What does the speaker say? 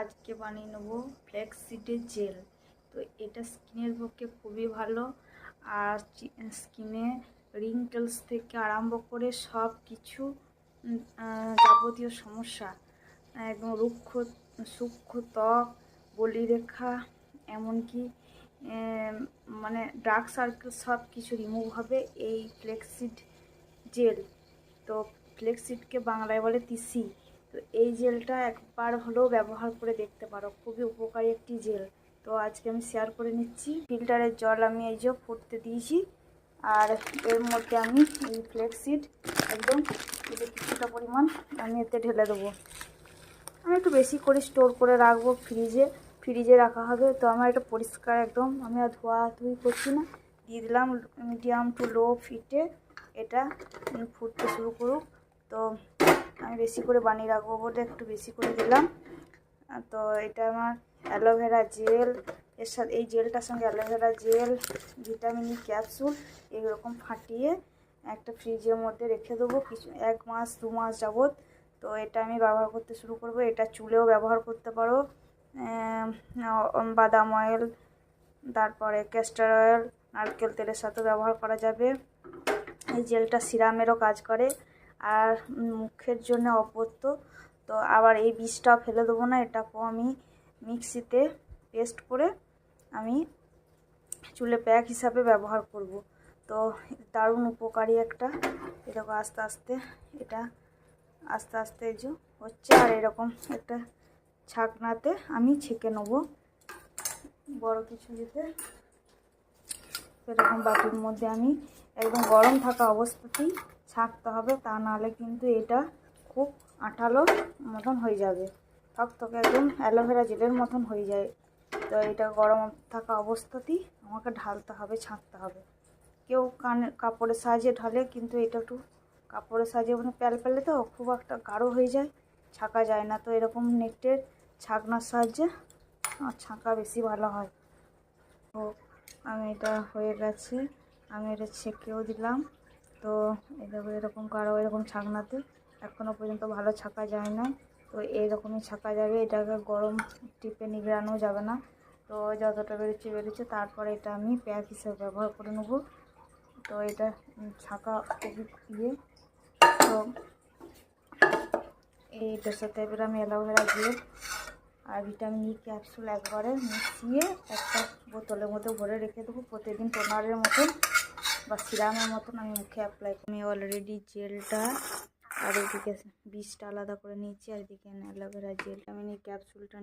আজকে বানিয়ে নেব ফ্লেক্স সিডের জেল তো এটা স্কিনের পক্ষে খুবই ভালো। আর স্কিনে রিঙ্কেলস থেকে আরম্ভ করে সব কিছু যাবতীয় সমস্যা, একদম রুক্ষ, সূক্ষ্ম ত্বক, বলিরেখা, এমনকি মানে ডার্ক সার্কেল সব কিছু রিমুভ হবে এই ফ্লেক্সিড জেল তো ফ্লেক্সিডকে বাংলায় বলে তিসি। তো এই জেলটা একবার হলেও ব্যবহার করে দেখতে পারো। খুবই উপকারী একটি জেল। তো আজকে আমি শেয়ার করে নিচ্ছি। ফিল্টারের জল আমি এই যে ফুটতে দিয়েছি। আর এর মধ্যে আমি এই ফ্লেক্সিড একদম কিছুটা পরিমাণ আমি এতে ঢেলে দেবো। আমি একটু বেশি করে স্টোর করে রাখব ফ্রিজে ফ্রিজে রাখা হবে। তো আমার এটা পরিষ্কার একদম। আমি আর ধোয়া ধুই করছি না। দিয়ে দিলাম মিডিয়াম টু লো ফিটে এটা ফুটতে শুরু করুক। তো আমি বেশি করে বানিয়ে রাখব বলে একটু বেশি করে দিলাম। তো এটা আমার অ্যালোভেরা জেল, এর সাথে এই জেলটার সঙ্গে অ্যালোভেরা জেল, ভিটামিন ক্যাপসুল এইরকম ফাটিয়ে একটা ফ্রিজের মধ্যে রেখে দেবো কিছু, এক মাস, দু মাস যাবত তো এটা আমি ব্যবহার করতে শুরু করব। এটা চুলেও ব্যবহার করতে পারো। বাদাম অয়েল তারপরে ক্যাস্টার অয়েল নারকেল তেলের সাথেও ব্যবহার করা যাবে। এই জেলটা সিরামেরও কাজ করে। আর মুখের জন্য অপত্য। তো আবার এই বীজটা ফেলে দেবো না, এটাকেও আমি মিক্সিতে পেস্ট করে আমি চুলে প্যাক হিসাবে ব্যবহার করব। তো দারুণ উপকারী একটা। এরকম আস্তে আস্তে এটা আস্তে আস্তে যে হচ্ছে, আর এরকম একটা ছাকনাতে আমি ছেঁকে নেব। বড় কিছু যেতে এরকম বাটির মধ্যে আমি একদম গরম থাকা অবস্থাতেই ছাঁকতে হবে, তা নাহলে কিন্তু এটা খুব আঠালো মতন হয়ে যাবে। থকথকে একদম অ্যালোভেরা জেলের মতন হয়ে যায়। তো এটা গরম থাকা অবস্থাতেই আমাকে ঢালতে হবে, ছাঁকতে হবে। কেউ কানে, কাপড়ের সাহায্যে ঢালে কিন্তু এটা একটু কাপড়ের সাহায্যে মানে প্যাল প্যালে তো খুব একটা গাঢ় হয়ে যায়, ছাঁকা যায় না। তো এরকম নেটের ছাঁকনার সাহায্যে ছাঁকা বেশি ভালো হয়। তো আমি এটা হয়ে গেছে, আমি এটা ছেঁকেও দিলাম। তো এরকম এরকম কারও এরকম ছাকনাতে এখনও পর্যন্ত ভালো ছাকা যায় না। তো এইরকমই ছাকা যাবে, এটাকে গরম টিপে নিগড়ানো যাবে না। তো যতটা বেরোচ্ছে বেরোচ্ছে, তারপরে এটা আমি প্যাক হিসেবে ব্যবহার করে নেব। তো এটা ছাকা খুবই ইয়ে। তো এইটার সাথে এবার আমি অ্যালোভেরা দিয়ে আর ভিটামিন ই ক্যাপসুল একবারে মিশিয়ে একটা বোতলের মধ্যে ভরে রেখে দেবো প্রতিদিন টোনারের মতন। বা সিরামের মতন আমি মুখে অ্যাপ্লাই আমি অলরেডি জেলটা আর এদিকে বিষটা আলাদা করে নিয়েছি আর এদিকে অ্যালোভেরা জেলটা আমি ক্যাপসুলটা